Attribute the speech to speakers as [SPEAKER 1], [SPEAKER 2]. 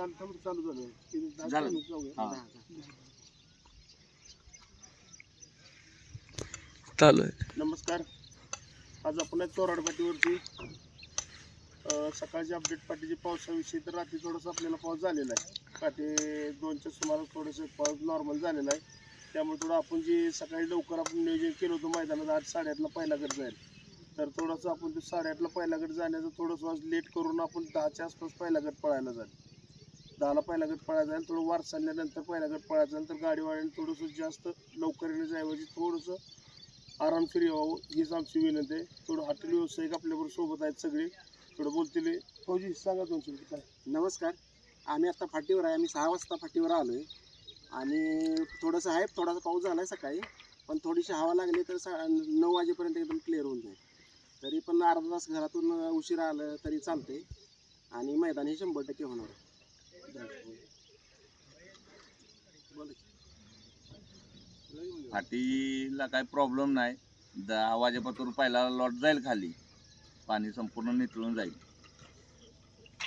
[SPEAKER 1] चालू थांब, चालू झालं किती दहा
[SPEAKER 2] झालं.
[SPEAKER 1] मिनिट जाऊया.
[SPEAKER 2] हा.
[SPEAKER 1] दहा, दहा.
[SPEAKER 3] चालू आहे
[SPEAKER 1] नमस्कार आज आपण आहे चोराड पाटीवरती अं, सकाळची अपडेट पाटीची पावसाविषयी तर रात्री थोडंसं आपल्याला पाऊस झालेला आहे पाठी दोनच्या सुमारास थोडंसं पाऊस नॉर्मल झालेला आहे त्यामुळे थोडं आपण जी सकाळी लवकर आपण नियोजन केलं होतं मैदानात आठ साडेआठला पहिला गट जाईल तर थोडंसं आपण ते साडेआठला पहिला गट जाण्याचं थोडंसं आज लेट करून आपण दहाच्या आसपास पहिला गट पळायला जाईल दहाला पहिला गट पळायचा जाईल थोडं वार चालल्यानंतर पहिला गट पळायचा नंतर तर गाडीवाल्याने थोडंसं जास्त लवकर येण्याच्याऐवजी थोडंसं आरामशीर यावं हीच आमची विनंती आहे. थोडं हॉटेल व्यावसायिक आपल्याबरोबर सोबत आहेत सगळे. थोडं बोलतील फौजी सांगा दोन काय
[SPEAKER 4] नमस्कार. आम्ही आत्ता फाटीवर आहे. आम्ही सहा वाजता फाटीवर आलो आहे आणि थोडंसं आहे थोडासा पाऊस झाला आहे सकाळी. पण थोडीशी हवा लागली तर सा नऊ वाजेपर्यंत एकदम क्लिअर होऊन जाईल. तरी पण अर्धा तास घरातून उशिरा आलं तरी चालते आणि मैदान हे शंभर टक्के होणार आहे.
[SPEAKER 2] फाटीला काय प्रॉब्लेम नाही. दहा वाजेपासून पहिला लॉट जाईल खाली. पाणी संपूर्ण निचळून जाईल.